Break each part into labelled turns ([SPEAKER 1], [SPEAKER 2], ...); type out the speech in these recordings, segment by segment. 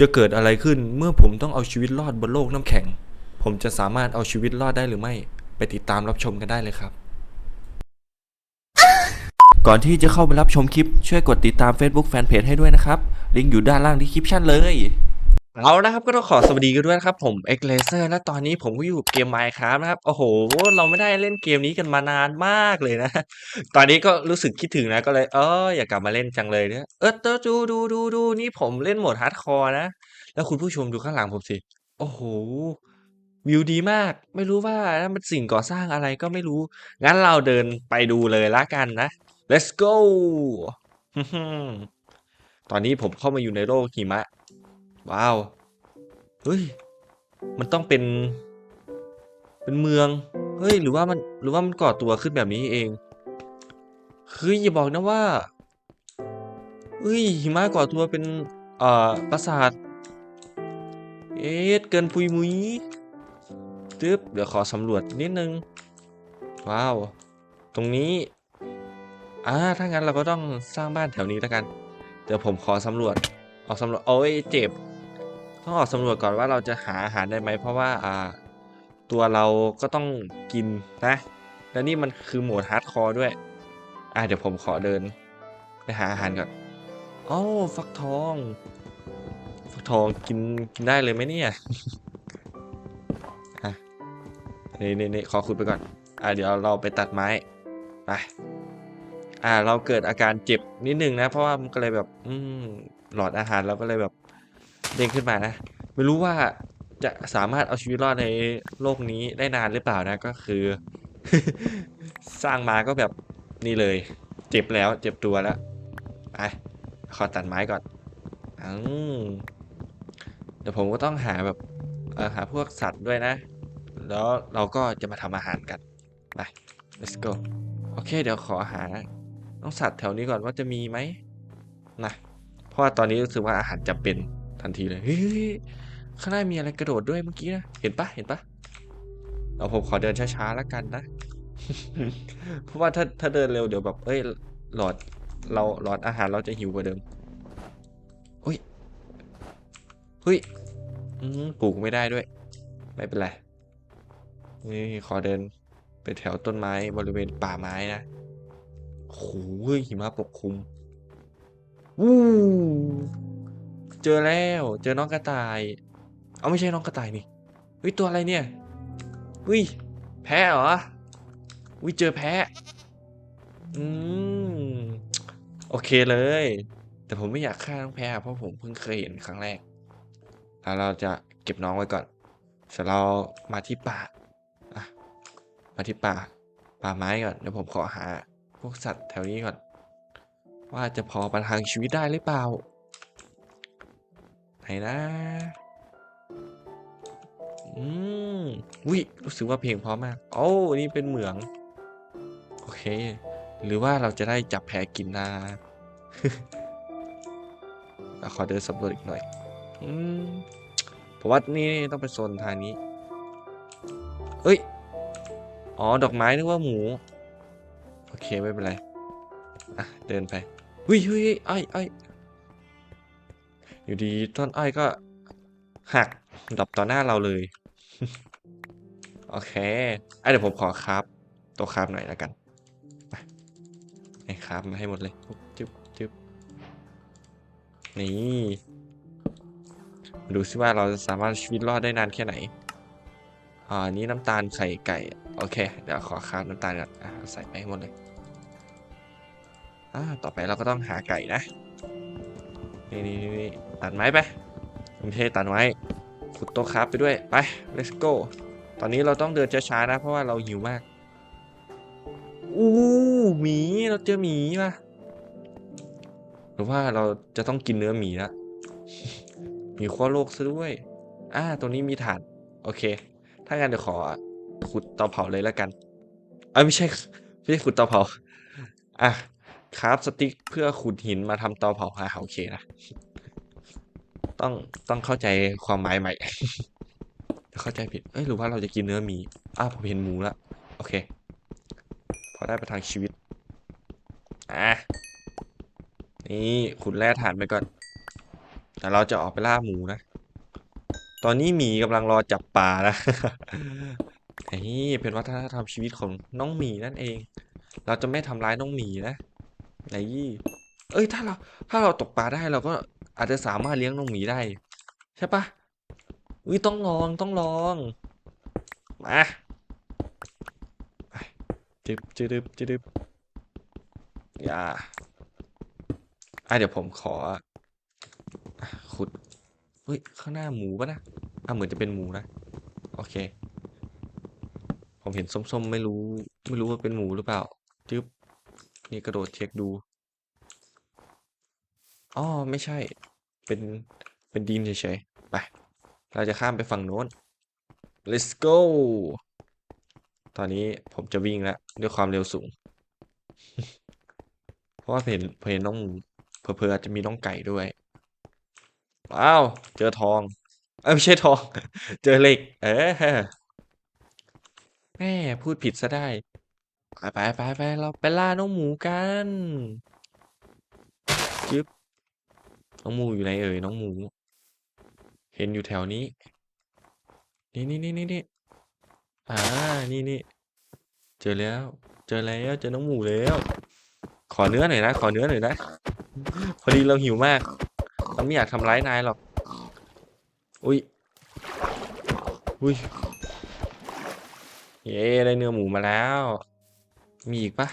[SPEAKER 1] จะเกิดอะไรขึ้นเมื่อผมต้องเอาชีวิตรอดบนโลกน้ำแข็ง ผมจะสามารถเอาชีวิตรอดได้หรือไม่ ไปติดตามรับชมกันได้เลยครับ ก่อนที่จะเข้าไปรับชมคลิป ช่วยกดติดตาม Facebook Fanpage ให้ด้วยนะครับ ลิงก์อยู่ด้านล่างที่คลิปชั่นเลย เอาละครับก็ต้องขอสวัสดีกันด้วยนะครับผม x l a s e r และตอนนี้ผมก็อยู่กับเกม Minecraft นะครับโอ้โห เราไม่ได้เล่นเกมนี้กันมานานมากเลยนะ ตอนนี้ก็รู้สึกคิดถึงนะก็เลยเอออยากกลับมาเล่นจังเลยเนี่ยเออตดูดูดูดูนี่ผมเล่นโหมดฮาร์ดคอร์นะ แล้วคุณผู้ชมดูข้างหลังผมสิ โอ้โหวิวดีมาก ไม่รู้ว่านั่นเป็นสิ่งก่อสร้างอะไรก็ไม่รู้ งั้นเราเดินไปดูเลยละกันนะ let's go ตอนนี้ผมเข้ามาอยู่ในโลกหิมะ ว้าว เฮ้ย มันต้องเป็น เป็นเมือง เฮ้ย หรือว่ามัน หรือว่ามันก่อตัวขึ้นแบบนี้เองเฮ้ยอย่าบอกนะว่าเฮ้ย หิมะก่อตัวเป็น เอ่อ ปราสาท เอ๊ะเกินปุยมุยตึ๊บ เดี๋ยวขอสำรวจนิดนึง ว้าว ตรงนี้ อ่า ถ้างั้นเราก็ต้องสร้างบ้านแถวนี้แล้วกัน เดี๋ยวผมขอสำรวจออกสำรวจ โอ้ย เจ็บ ต้องออกสำรวจก่อนว่าเราจะหาอาหารได้ไหมเพราะว่าอ่า ตัวเราก็ต้องกินนะ แล้วนี่มันคือโหมดฮาร์ดคอร์ด้วย อ่าเดี๋ยวผมขอเดิน ไปหาอาหารก่อนโอ้ฟักทอง ฟักทองกินกินได้เลยไหมเนี่ยอะนี่นี่นี่ขอขุดไปก่อน อ่าเดี๋ยวเราไปตัดไม้ไปอ่าเราเกิดอาการเจ็บนิดนึงนะ เพราะว่ามันก็เลยแบบ อืมหลอดอาหารเราก็เลยแบบ เด้งขึ้นมานะ ไม่รู้ว่าจะสามารถเอาชีวิตรอดในโลกนี้ได้นานหรือเปล่านะก็คือ สร้างมาก็แบบนี่เลย เจ็บแล้วเจ็บตัวแล้วไปขอตัดไม้ก่อนอืมเดี๋ยวผมก็ต้องหาแบบหาพวกสัตว์ด้วยนะ แล้วเราก็จะมาทำอาหารกันไป let's go โอเค เดี๋ยวขอหาน้องสัตว์แถวนี้ก่อนว่าจะมีไหมนะเพราะว่าตอนนี้รู้สึกว่าอาหารจะเป็น ทันทีเลยเฮ้ยข้างหน้ามีอะไรกระโดดด้วยเมื่อกี้นะเห็นปะเห็นปะเอาผมขอเดินช้าๆแล้วกันนะเพราะว่าถ้าถ้าเดินเร็วเดี๋ยวแบบ เอ้ยหลอดเราหลอดอาหารเราจะหิวกว่าเดิมเฮ้ยเฮ้ยอืมปลูกไม่ได้ด้วย ไม่เป็นไรนี่ขอเดินไปแถวต้นไม้บริเวณป่าไม้นะโอ้โหหิมะปกคลุมวู้ เจอแล้ว เจอน้องกระต่าย เอาไม่ใช่น้องกระต่ายนี่เฮ้ยตัวอะไรเนี่ยเฮ้ยแพ้เหรอวิเจอแพ้อืมโอเคเลย แต่ผมไม่อยากฆ่าน้องแพ้เพราะผมเพิ่งเคยเห็นครั้งแรกแล้วเราจะเก็บน้องไว้ก่อนเสร็จเรามาที่ป่าอะมาที่ป่า ป่าไม้ก่อนเดี๋ยวผมขอหา พวกสัตว์แถวนี้ก่อน ว่าจะพอประทังชีวิตได้หรือเปล่า นนะ อืมวิรู้สึกว่าเพลงพราะมาก โอ้นี่เป็นเหมือง โอเค หรือว่าเราจะได้จับแพกินนะเราขอเดินสำรวจอีกหน่อย อืมผมว่านี่ต้องเป็นโซนทางนี้ เอ้ย อ๋อ ดอกไม้นึกว่าหมู โอเค ไม่เป็นไร อะ เดินไปเฮ้ยเฮ้ยไอ้ไอ้ อยู่ดีต้นอ้อยก็หักดับต่อหน้าเราเลย โอเคไอเดี๋ยวผมขอครับ ตัวครับหน่อยแล้วกันไปให้ครับมาให้หมดเลยจึ๊บจึ๊บนี่มาดูซิว่าเราจะสามารถชีวิตรอดได้นานแค่ไหน อ่า นี่น้ำตาลไข่ไก่ โอเค เดี๋ยวขอคราบน้ำตาลก่อนอะใส่ไปให้หมดเลย อ่า ต่อไปเราก็ต้องหาไก่นะ นี่นี่นี่ ตัดไม้ไปโอเคตัดไม้ขุดโต๊ะคราฟไปด้วย ไป let's go ตอนนี้เราต้องเดินช้าๆนะ เพราะว่าเราหิวมาก อู้หมีเราเจอหมีป่ะหรือว่าเราจะต้องกินเนื้อหมีละหมีขั้วโลกซะด้วยอ่าตรงนี้มีถ่าน โอเค ถ้างั้นเดี๋ยวขอขุดเตาเผาเลยแล้วกันเอ้ไม่ใช่ไม่ใช่ขุดเตาเผา อะคราฟสติ๊กเพื่อขุดหินมาทำเตาเผาอ่าโอเคนะ ต้องต้องเข้าใจความหมายใหม่เข้าใจผิดเอ้ยหรือว่าเราจะกินเนื้อหมีอ้าวผมเห็นหมูแล้วโอเค พอได้ประทังชีวิตอะนี่ขุดแร่ถ่านไปก่อน แต่เราจะออกไปล่าหมูนะ ตอนนี้หมีกำลังรอจับปลานะนี่เป็นวัฒนธรรมชีวิตของน้องหมีนั่นเอง เราจะไม่ทำร้ายน้องหมีนะนี่ เอ้ยถ้าเราถ้าเราตกปลาได้เราก็ อาจจะสามารถเลี้ยงน้องหมีได้ ใช่ปะอุ้ยต้องลองต้องลอง มาจึบจึบจึบอย่าอะเดี๋ยวผมขอ ขุดเฮ้ยข้างหน้าหมูปะนะอะเหมือนจะเป็นหมูนะ โอเค ผมเห็นส้มๆ ไม่รู้ ไม่รู้ว่าเป็นหมูหรือเปล่าจึ๊บนี่กระโดดเช็คดูอ๋อไม่ใช่ เป็นเป็นดินเฉยๆไปเราจะข้ามไปฝั่งโน้น let's go ตอนนี้ผมจะวิ่งแล้วด้วยความเร็วสูง เพราะว่าเห็นเห็นน้องหมูเผลอาจจะมีน้องไก่ด้วยว้าวเจอทองเอ้ไม่ใช่ทอง เจอเหล็ก เออแม่พูดผิดซะได้ ไปไปไปไปเราไปล่าน้องหมูกัน จึ๊บ น้องหมูอยู่ไหนเอ่ยน้องหมู เห็นอยู่แถวนี้ นี่นี่นี่นี่นี่อ่านี่นี่เจอแล้ว เจอแล้วเจอน้องหมูแล้ว ขอเนื้อหน่อยนะขอเนื้อหน่อยนะพอดีเราหิวมากเราไม่อยากทำร้ายนายหรอกอุ้ยอุ้ยเย้ได้เนื้อหมูมาแล้ว มีอีกปะ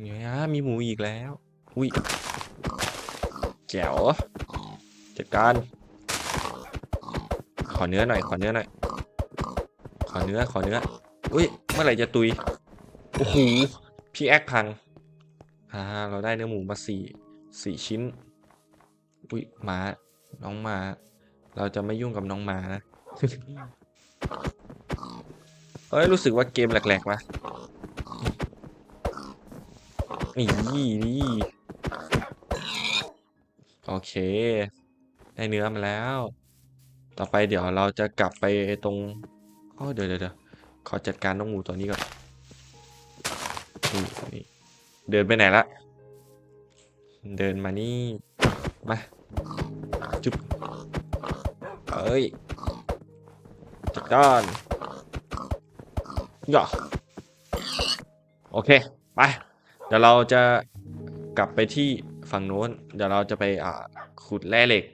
[SPEAKER 1] เนี่ยมีหมูอีกแล้ว อุ้ยแจ๋วจัดการ ขอเนื้อหน่อย ขอเนื้อหน่อย ขอเนื้อ ขอเนื้อ อุ้ย เมื่อไหร่จะตุย โอ้โห พี่แอคพัง อ่า เราได้เนื้อหมูมาสี่ สี่ชิ้น อุ้ยหมา น้องหมา เราจะไม่ยุ่งกับน้องหมานะ เอ้ย รู้สึกว่าเกมแหลกๆวะนี่นี่ โอเค ได้เนื้อมาแล้ว ต่อไปเดี๋ยวเราจะกลับไปตรงอ๋อเดี๋ยวเดี๋ยวเดี๋ยวขอจัดการน้องหมูตัวนี้ก่อนนี่นี่เดินไปไหนละ เดินมานี่ มา จุ๊บเอ้ยจัดการย่อโอเค ไป เดี๋ยวเราจะ กลับไปที่ฝั่งโน้น เดี๋ยวเราจะไปอ่าขุดแร่เหล็ก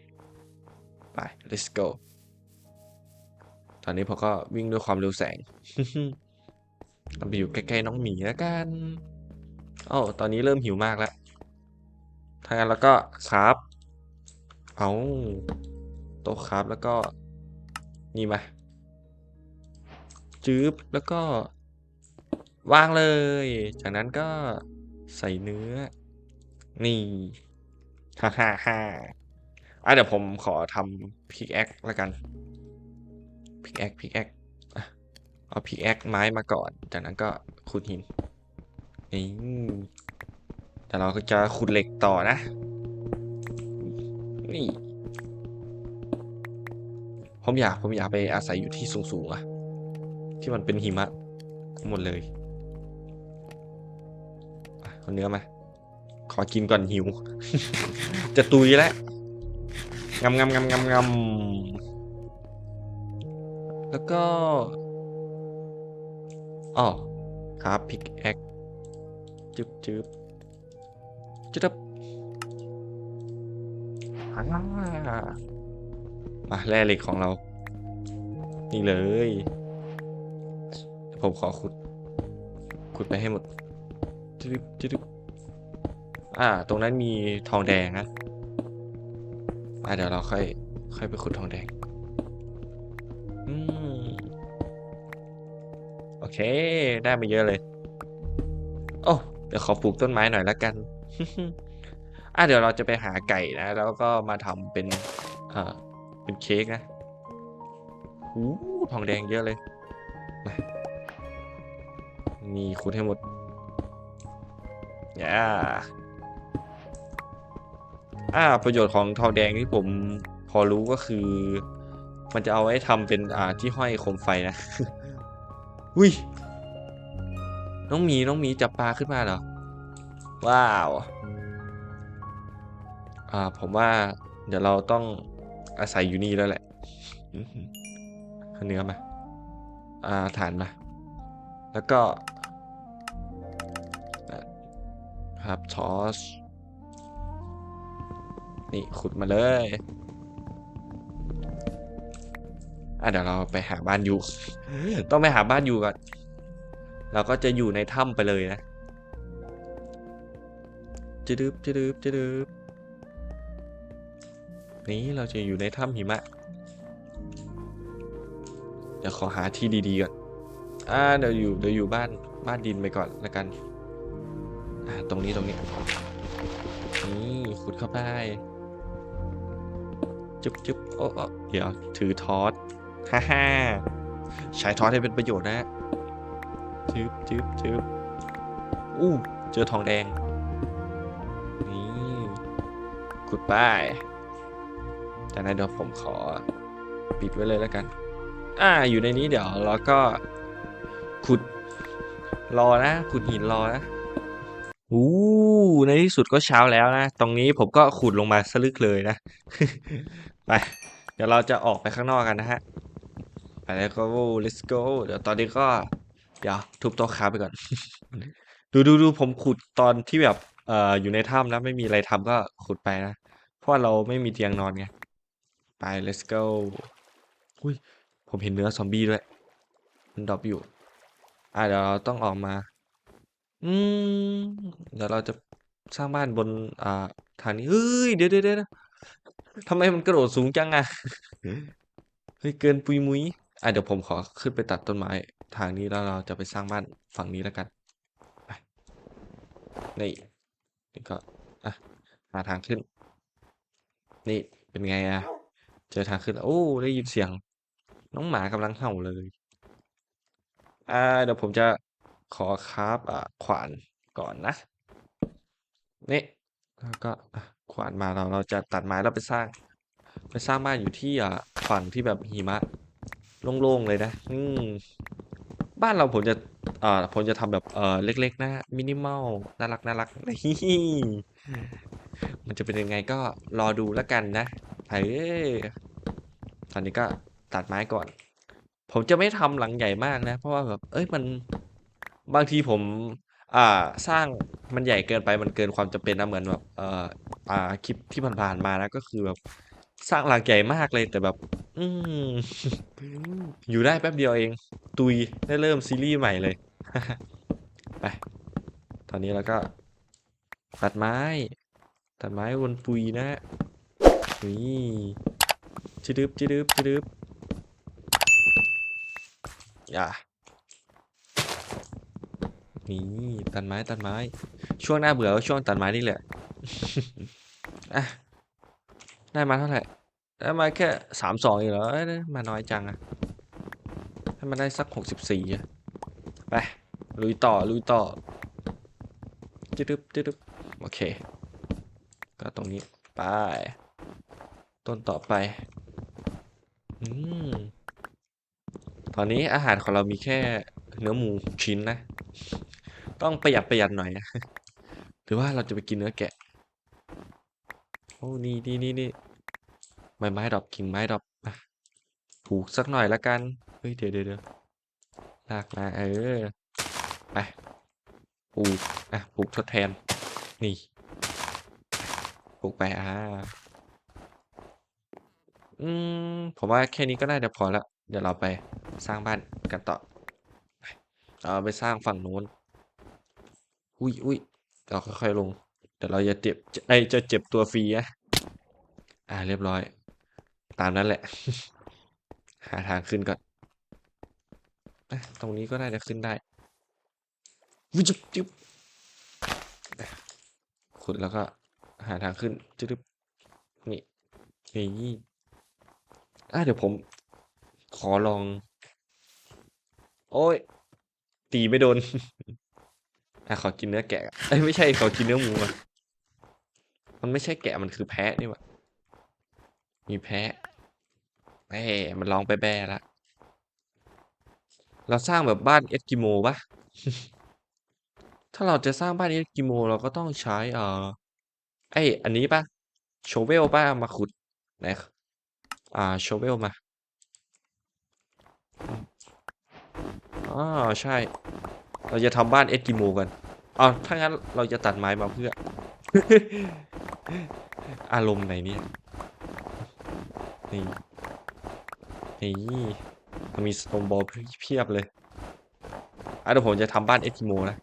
[SPEAKER 1] ไป let's go ตอนนี้ผมก็วิ่งด้วยความเร็วแสงเราไปอยู่ใกล้ๆน้องหมีแล้วกันอ้าวตอนนี้เริ่มหิวมากแล้ว ถ้างั้นแล้วก็ครับ เอาโต๊ะครับแล้วก็นี่มาจืบแล้วก็วางเลย จากนั้นก็ใส่เนื้อ นี่ฮ่าฮ่าฮ่าอะเดี๋ยวผมขอทำพิกแอคแล้วกันพิกแอคพิกแอคเอาพิกแอคไม้มาก่อน จากนั้นก็ขุดหินนี่แต่เราก็จะขุดเหล็กต่อนะ นี่ ผมอยากผมอยากไปอาศัยอยู่ที่สูงๆอะที่มันเป็นหิมะหมดเลยเอาเนื้อมา ขอกินก่อนหิว จะตุยแล้วงำงำงำงำงำแล้วก็อ๋อครับพิกแอคจึ๊บจึบจึบมาแร่เหล็กของเรา นี่เลย ผมขอขุด ขุดไปให้หมดจึ๊บจึบ อ่า ตรงนั้นมีทองแดงนะ อ่าเดี๋ยวเราค่อย ค่อยไปขุดทองแดง อืม โอเค ได้มาเยอะเลย โอ้เดี๋ยวขอปลูกต้นไม้หน่อยละกัน อะเดี๋ยวเราจะไปหาไก่นะ แล้วก็มาทำเป็น อ่อเป็นเค้กนะหูทองแดงเยอะเลยมานี่ขุดให้หมดอย่า อ่า ประโยชน์ของทองแดงที่ผมพอรู้ก็คือ มันจะเอาไว้ทำเป็นอ่าที่ห้อยโคมไฟนะอุ้ยน้องมีน้องมีจับปลาขึ้นมาเหรอ ว้าว อ่า ผมว่า เดี๋ยวเราต้องอาศัยอยู่นี่แล้วแหละอือหือเนื้อมา อ่า ฐานมา แล้วก็ ครับทอส นี่ขุดมาเลยอะเดี๋ยวเราไปหาบ้านอยู่ ต้องไปหาบ้านอยู่ก่อน เราก็จะอยู่ในถ้ำไปเลยนะจะดึบจะดึบจะดึบนี่เราจะอยู่ในถ้ำหิมะ เดี๋ยวขอหาที่ดีๆก่อน อ่าเดี๋ยวอยู่เดี๋ยวอยู่บ้านบ้านดินไปก่อนแล้วกัน อ่าตรงนี้ตรงนี้ นี่ขุดเข้าไป จุ๊บจุ๊บโอ้โอ้เดี๋ยวถือทอสฮ่าฮ่าใช้ทอสให้เป็นประโยชน์นะจึ๊บจึ๊บจึ๊บอู้เจอทองแดง นี่ขุดไปจากนั้นเดี๋ยวผมขอปิดไว้เลยแล้วกัน อ่า อยู่ในนี้เดี๋ยวเราก็ขุดรอนะ ขุดหินรอนะ อู้ในที่สุดก็เช้าแล้วนะ ตรงนี้ผมก็ขุดลงมาสลึกเลยนะ ไป เดี๋ยวเราจะออกไปข้างนอกกันนะฮะ ไปแล้วก็ let's go เดี๋ยวตอนนี้ก็ เดี๋ยวทุบโต๊ะค้าไปก่อน ดูดูดูผมขุดตอนที่แบบเอ่ออยู่ในถ้ำนะไม่มีอะไรทำก็ขุดไปนะ เพราะเราไม่มีเตียงนอนไง ไป let's go อุ้ยผมเห็นเนื้อซอมบี้ด้วย มันดรอปอยู่ อ่าเดี๋ยวเราต้องออกมา อืม เดี๋ยวเราจะสร้างบ้านบน อ่า ทางนี้เฮ้ย เดี๋ยวเดี๋ยวเดี๋ยวทำไมมันกระโดดสูงจังอะเฮ้ย เกินปุยมุยอะเดี๋ยวผมขอขึ้นไปตัดต้นไม้ ทางนี้แล้วเราจะไปสร้างบ้านฝั่งนี้แล้วกันไปนี่นี่ก็อะหาทางขึ้น นี่เป็นไงอะ เจอทางขึ้น โอ้ ได้ยินเสียง น้องหมากำลังเห่าเลย อ่า เดี๋ยวผมจะ ขอคราฟอ่าขวานก่อนนะนี่แล้วก็ขวานมาเราเราจะตัดไม้แล้วไปสร้าง ไปสร้างบ้านอยู่ที่อ่าฝั่งที่แบบหิมะโล่งๆเลยนะอืมบ้านเราผมจะอ่าผมจะทำแบบเอ่อเล็ก ๆ นะมินิมอลน่ารักน่ารักนี่มันจะเป็นยังไงก็รอดูแล้วกันนะเออตอนนี้ก็ตัดไม้ก่อน ผมจะไม่ทำหลังใหญ่มากนะ เพราะว่าแบบเอ้ยมัน บางทีผม อ่าสร้างมันใหญ่เกินไปมันเกินความจำเป็นนะเหมือนแบบเอ่ออ่าคลิปที่ผ่านๆมานะก็คือแบบสร้างหลังใหญ่มากเลยแต่แบบ อืม อยู่ได้แป๊บเดียวเอง ตุยได้เริ่มซีรีส์ใหม่เลย ไป ตอนนี้เราก็ ตัดไม้ ตัดไม้บนปุยนะนี่จิดึบจิดึบจิดึบอย่า นี่ตัดไม้ตัดไม้ ช่วงหน้าเบื่อช่วงตัดไม้นี่แหละอะได้มาเท่าไหร่ได้มาแค่สามสองเองเหรอมาน้อยจังอะให้มันได้สักหกสิบสี่อะไปลุยต่อลุยต่อจึดึบจึดึบโอเค ก็ตรงนี้ไปต้นต่อไปอืมตอนนี้อาหารของเรามีแค่เนื้อหมูชิ้นนะ ต้องประหยัดประหยัดหน่อยนะหรือว่าเราจะไปกินเนื้อแกะ โอ้นี่นี่นี่นี่ใบไม้ดอกกิ่งไม้ดอกอะปลูกสักหน่อยละกัน เฮ้ยเดี๋ยวเดี๋ยวเดี๋ยวลากมาเออไปปลูกอะปลูกทดแทน นี่ปลูกไปอ่าอืมผมว่าแค่นี้ก็น่าจะพอล้วเดี๋ยวเราไปสร้างบ้านกันต่อเราไปสร้างฝั่งนู้น อุ้ยอุ้ยเราค่อยๆลงเดี๋ยวเราจะเจ็บไอยจะเจ็บตัวฟรีนะอ่าเรียบร้อย ตามนั้นแหละ หาทางขึ้นก่อนตรงนี้ก็น่าจะขึ้นได้วิจิบจิบขุดแล้วก็หาทางขึ้นจึ๊บนี่นี่อะเดี๋ยวผม ขอลอง โอ้ย ตีไม่โดน อะขอกินเนื้อแกะเอ้ยไม่ใช่ขอกินเนื้อหมูอะมันไม่ใช่แกะมันคือแพะนี่หว่ามีแพะเอ้ยมันลองไปแบละเราสร้างแบบบ้านเอสกิโมปะถ้าเราจะสร้างบ้านเอสกิโม เราก็ต้องใช้เอ่อไอยอันนี้ปะโชเวลป้ามาขุดไหนอ่าโชเวลมาอ๋อใช่ เราจะทำบ้านเอสกิโมกัน อ๋อถ้างั้นเราจะตัดไม้มาเพื่อ อารมณ์ไหนเนี่ยนี่นี่มันมีสโตนบอลเพียบเลยอะเดี๋ยวผมจะทำบ้านเอสกิโมนะ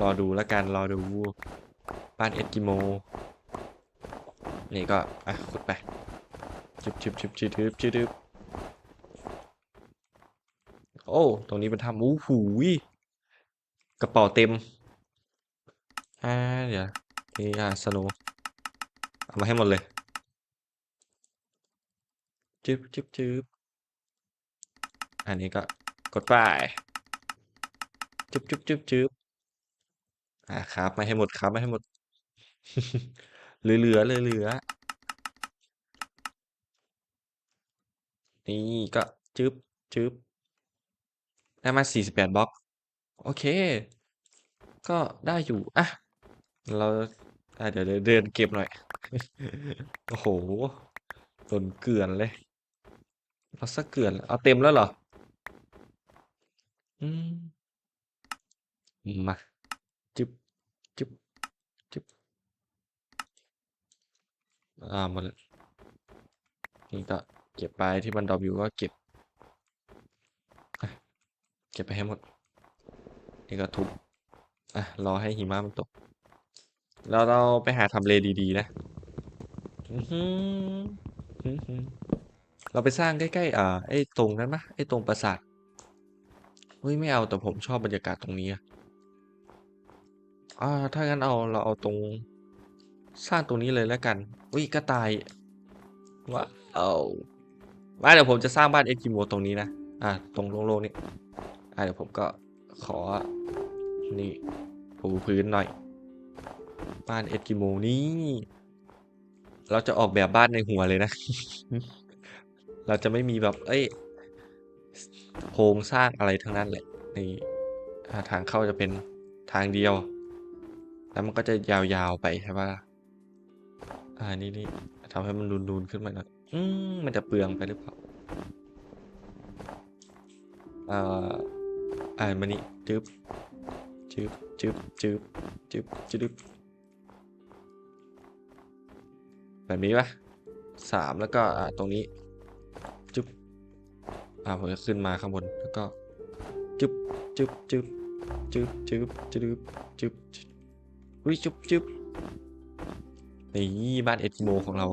[SPEAKER 1] รอดูแล้วกันรอดูบ้านเอสกิโม นี่ก็ อะขุดไปชิบชิบชิบชิบชิบชิบชิบโอ้ ตรงนี้เป็นถ้ำอู้หูย กระเป๋าเต็มอ่าเดี๋ยวนี่อะสโนเอามาให้หมดเลยจึ๊บจึ๊บจึ๊บอันนี้ก็กดไปจึ๊บจึ๊บจึ๊บจึ๊บอ่าครับมาให้หมดครับมาให้หมด เหลือเหลือเหลือเหลือนี่ก็จึ๊บจึ๊บได้มาสี่สิบแปดบล็อก โอเค ก็ได้อยู่ อะ เราอะเดี๋ยวเดินเก็บหน่อย โอ้โหโดนเกลือนเลยเราสักเกลือน เอาเต็มแล้วเหรอ อืม มา จึ๊บจึ๊บจึ๊บอ่ามันนี่ก็เก็บไปที่มันดรอปอยู่ก็เก็บ เก็บไปให้หมด นี่ก็ทุบอะรอให้หิมะมันตกแล้วเราไปหาทำเลดีๆนะอื้อหืออื้อหือเราไปสร้างใกล้ๆอ่าไอ้ตรงนั้นปะไอ้ตรงปราสาทเฮ้ยไม่เอาแต่ผมชอบบรรยากาศตรงนี้อะอ่าถ้างั้นเอาเราเอาตรงสร้างตรงนี้เลยแล้วกันอุ้ยกระต่ายว้าวมาเดี๋ยวผมจะสร้างบ้านเอ็กกิโมตรงนี้นะ อ่าตรงโล่งๆนี่อ่าเดี๋ยวผมก็ ขอ นี่ปูพื้นหน่อย บ้านเอ็กกิโมนี่เราจะออกแบบบ้านในหัวเลยนะ เราจะไม่มีแบบ เอ้ยโครงสร้างอะไรทั้งนั้นแหละในอ่ทางเข้าจะเป็นทางเดียว แล้วมันก็จะยาวๆไปใช่ปะ่ะอ่านี่นี่ทำให้มันนูนๆขึ้นมาหน่อยอืมมันจะเปลืองไปหรือเปล่าอ่า อ่านมานี่จึ๊บจึ๊บจึ๊บจึ๊บจึ๊บจึ๊บแบบนี้ปะสามแล้วก็อ่าตรงนี้จึ๊บอ่าผมจะขึ้นมาข้างบนแล้วก็จึ๊บจึ๊บจึ๊บจึ๊บจึ๊บจึ๊บจึ๊บอุ้ยจึ๊บจึ๊บนี่บ้านเอ็ดโมของเรา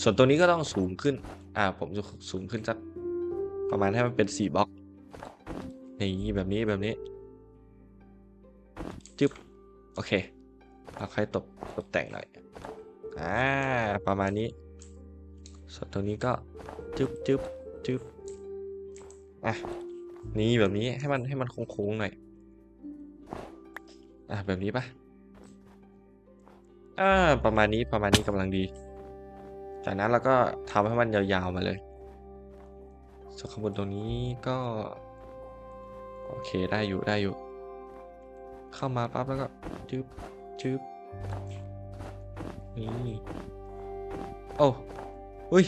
[SPEAKER 1] ส่วนตัวนี้ก็ต้องสูงขึ้น อ่าผมจะสูงขึ้นสักประมาณให้มันเป็นสี่บล็อก นี่แบบนี้แบบนี้ จึ๊บ โอเคเราค่อยตกตกแต่งหน่อย อ่า ประมาณนี้ ส่วนตรงนี้ก็ จึ๊บจึ๊บจึ๊บอะ นี่แบบนี้ให้มันให้มันโค้งๆหน่อย อะแบบนี้ปะอ่า ประมาณนี้ประมาณนี้กำลังดี จากนั้นเราก็ทำให้มันยาวๆมาเลย ส่วนข้างบนตรงนี้ก็ โอเคได้อยู่ได้อยู่ เข้ามาปั๊บแล้วก็จึ๊บจึ๊บนี่โอ้อุ้ย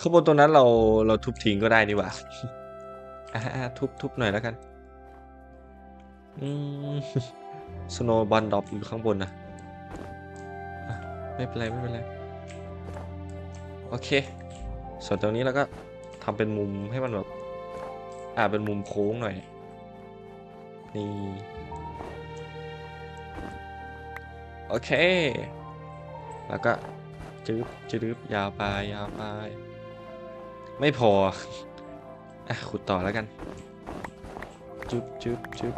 [SPEAKER 1] ข้างบนตรงนั้นเราเราทุบทิ้งก็ได้นี่หว่าอ่าทุบทุบหน่อยแล้วกัน อืมสโนบอลดรอปอยู่ข้างบนนะะไม่เป็นไร ไม่เป็นไร โอเค ส่วนตรงนี้เราก็ทำเป็นมุมให้มันแบบ อ่าเป็นมุมโค้งหน่อย นี่ โอเค แล้วก็จืบจืบยาวไปยาวไป ไม่พอ อะ ขุดต่อแล้วกันจึบจึบจึบ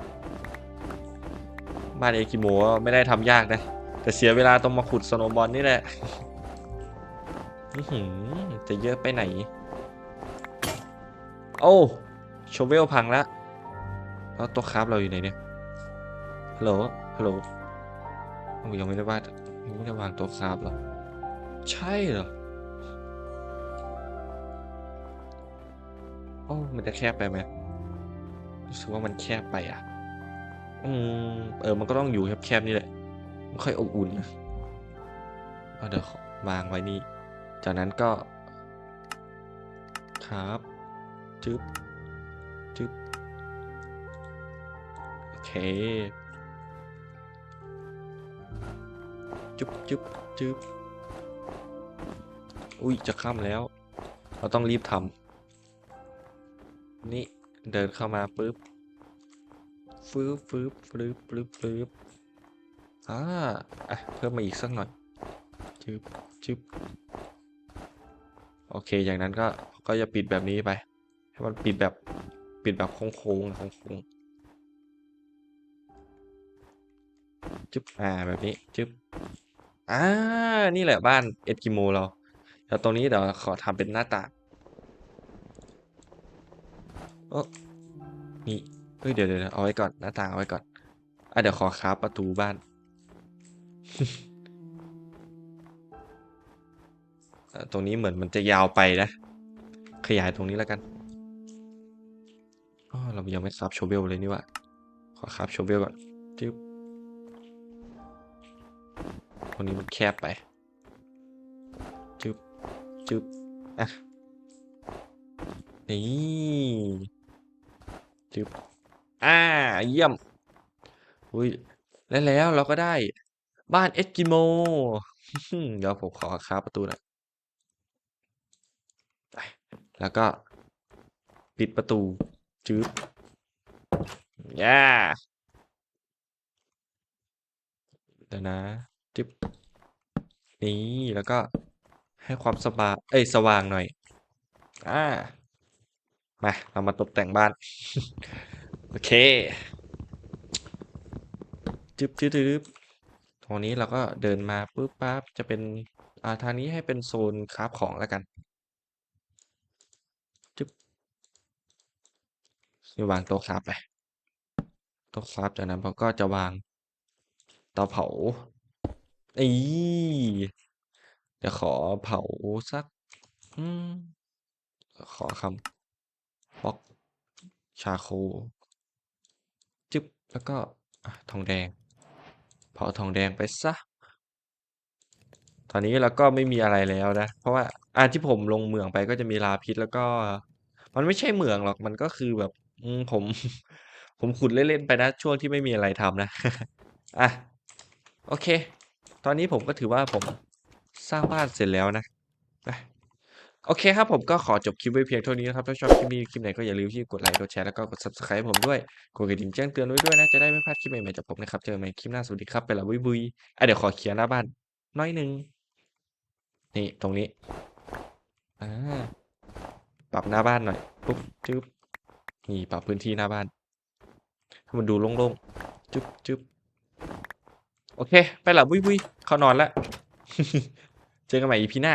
[SPEAKER 1] บ้านเอกิโมะไม่ได้ทำยากนะ แต่เสียเวลาต้องมาขุดสโนบอลนี่แหละจะเยอะไปไหน โอ้ โชเวลพังล้วแล้วตัวคราฟเราอยู่ไหนเนี่ยฮัลโหลฮัลโหลยังไม่ได้วาดยังไม่ได้วางตัวคราฟหรอใช่เหรอโอ้มันจะแคบไปไหมรู้สึกว่ามันแคบไปอะ อืม เออ มันก็ต้องอยู่แคบๆนี่แหละ ไม่ค่อยอบอุ่นนะเดี๋ยววางไว้นี่ จากนั้นก็ ครับ จึ๊บ จุ๊บจุ๊บจุ๊บอุ้ยจะค่ำแล้ว เราต้องรีบทำนี่เดินเข้ามาปุ๊บฟืบฟืบฟืบฟืบฟืบอ่าอะเพิ่มมาอีกสักหน่อยจึ๊บจึ๊บโอเค อย่างนั้นก็ก็จะปิดแบบนี้ไป ให้มันปิดแบบปิดแบบโค้งๆโค้ง จึ๊บอ่าแบบนี้จึ๊บอ่านี่แหละบ้านเอสกิโมเราแต่ตรงนี้เดี๋ยวขอทำเป็นหน้าต่างโอ้นี่เฮ้ยเดี๋ยวเดี๋ยวเอาไว้ก่อนหน้าต่างเอาไว้ก่อนอะเดี๋ยวขอคราประตูบ้านตรงนี้เหมือนมันจะยาวไปนะ ขยายตรงนี้แล้วกันอ๋อเรายังไม่คราฟโชเวลเลยนี่ว่าขอคราฟโชเวลก่อนจึ๊บ ตรงนี้มันแคบไปจึ๊บจึ๊บอะนี่จึ๊บอ่า เยี่ยมอุ้ยแล้วแล้วเราก็ได้บ้านเอสกิโมเดี๋ยวผมขอคาประตูหน่อยแล้วก็ปิดประตูจึ๊บย่าเดี๋ยวนะ จึ๊บนี่แล้วก็ให้ความสบายเอ้ยสว่างหน่อย อ่า มา เรามาตกแต่งบ้าน โอเค จึ๊บจึ๊บจึ๊บตรงนี้เราก็เดินมาปุ๊บปั๊บจะเป็น อ่า ทางนี้ให้เป็นโซนคราฟของแล้วกันจึ๊บนี่วางโต๊ะคราฟไปโต๊ะคราฟจากนั้นเราก็จะวางเตาเผา นี่เดี๋ยวขอเผาสัก อืม ขอคำบล็อกชาโค จึ๊บ แล้วก็อะทองแดง เผาทองแดงไปซะ ตอนนี้เราก็ไม่มีอะไรแล้วนะ เพราะว่าอ่าที่ผมลงเหมืองไปก็จะมีลาพิษแล้วก็ มันไม่ใช่เหมืองหรอก มันก็คือแบบอืมผม ผมขุดเล่นๆไปนะ ช่วงที่ไม่มีอะไรทำนะ อะ โอเค ตอนนี้ผมก็ถือว่าผมสร้างบ้านเสร็จแล้วนะโอเคครับผมก็ขอจบคลิปไว้เพียงเท่านี้นะครับ ถ้าชอบคลิปนี้คลิปไหนก็อย่าลืมที่กดไลค์กดแชร์แล้วก็กด subscribe ผมด้วยกดกระดิ่งแจ้งเตือนไว้ด้วยนะ จะได้ไม่พลาดคลิปใหม่ๆจากผมนะครับ เจอกันใหม่คลิปหน้าสวัสดีครับไปละบุยบุยอะเดี๋ยวขอเคลียร์หน้าบ้านน้อยหนึ่งนี่ตรงนี้อ่าปรับหน้าบ้านหน่อยปุ๊บจึ๊บนี่ปรับพื้นที่หน้าบ้านให้มันดูโล่งๆจึ๊บจึ๊บ อเค ไปหละบุยวุ้ยเข้านอนแล้วเจอกันใหม่อีพีหน้า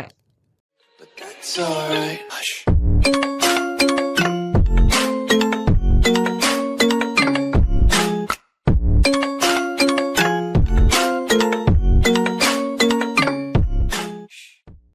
[SPEAKER 2] But that's alright. Hush.